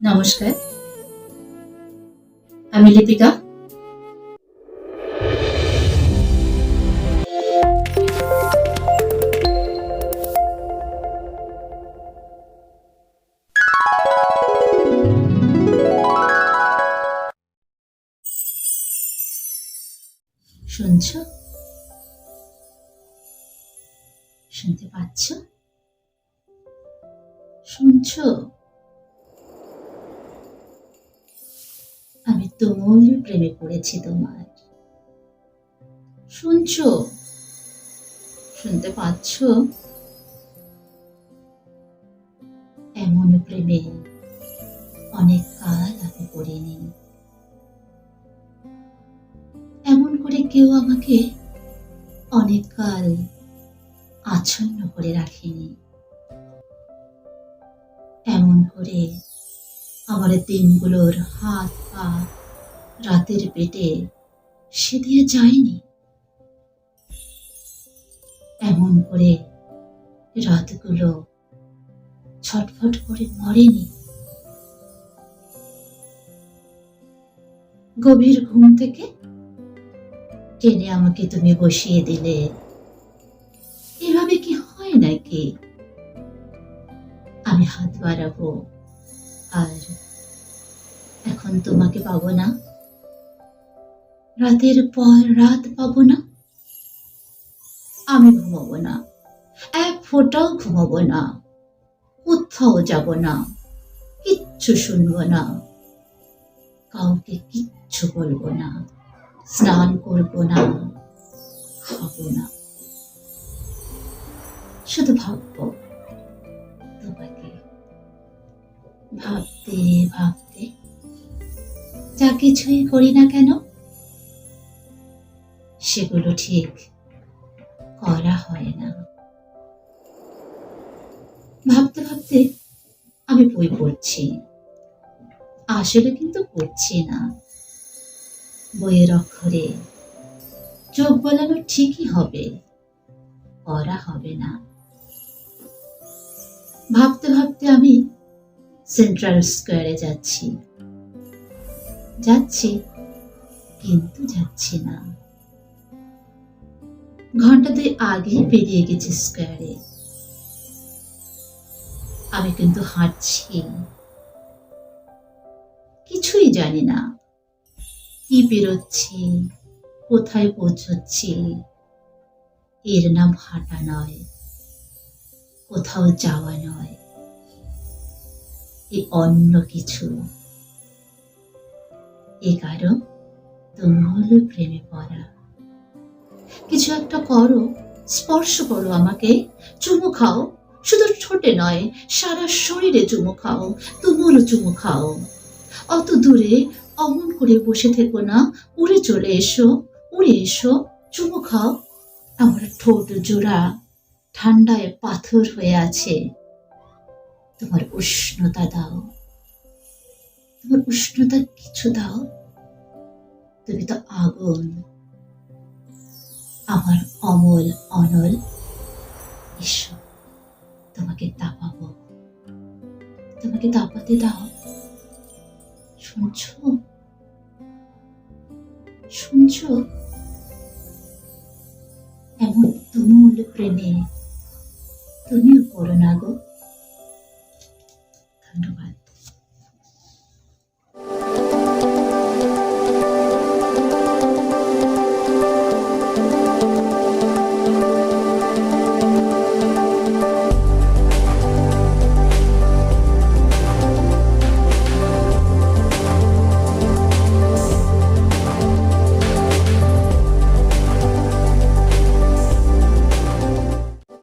নমস্কার। আমি লিপিকা। শুনছ? শুনতে পাচ্ছ? শুনছো? আমি তুমুল প্রেমে পড়েছি তোমার শুনছো? শুনতে পাচ্ছ? এমন প্রেমে অনেক কাল আমি পড়িনি। এমন করে কেউ আমাকে অনেক কাল আচ্ছন্ন করে রাখেনি। এমন করে আমার দিনগুলোর হাত পা রাতের পেটে সে দিয়ে যায়নি। এমন করে রাতগুলো ছটফট করে মরেনি। গভীর ঘুম থেকে টেনে আমাকে তুমি বসিয়ে দিলে। এভাবে কি হয় নাকি? আমি হাত বাড়াবো। আর এখন তোমাকে পাবো না। রাতের পর রাত পাবো না। আমি ঘুমাবো না। এক ফোঁটাও ঘুমাবো না। কোথাও যাব না। কিচ্ছু শুনব না। কাউকে কিচ্ছু বলব না। স্নান করব না। খাব না। শুধু ভাববো। ভাবতে ভাবতে। যা কিছুই করি না কেন? সেগুলো ঠিক করা হয় না। ভাবতে ভাবতে আমি বই পড়ছি। আসলে কিন্তু পড়ছি না। বইয়ের অক্ষরে চোখ বলানো ঠিকই হবে করা হবে না। ভাবতে ভাবতে আমি সেন্ট্রাল স্কোয়ারে যাচ্ছি। যাচ্ছি, কিন্তু যাচ্ছি না। ঘণ্টা দুই আগে বেরিয়ে গেছি স্কোয়ারে। আমি কিন্তু হাঁটছি। কিছুই জানি না। কি বেরোচ্ছি, কোথায় পৌঁছচ্ছি? এর নাম হাঁটা নয়, কোথাও যাওয়া নয়। এ অন্য কিছু। এ কারণ তুমুল প্রেমে পড়া। কিছু একটা করো, স্পর্শ করো আমাকে, চুমু খাও। শুধু ঠোঁটে নয়, সারা শরীরে চুমু খাও, তুমুল চুমু খাও। অত দূরে অমন করে বসে থেকো না, উড়ে চলে এসো, উড়ে এসো, চুমু খাও। আমার ঠোঁট জোড়া, ঠান্ডায় পাথর হয়ে আছে। তোমার উষ্ণতা দাও। তোমার উষ্ণতা কিছু দাও। তুমি তো আগুন। আমার অমল অনল, এসো, তোমাকে তাপাবো। তোমাকে তাপাতে দাও। শুনছো? শুনছো? এমন তুমুল প্রেমে তুমিও পড়ো না গো।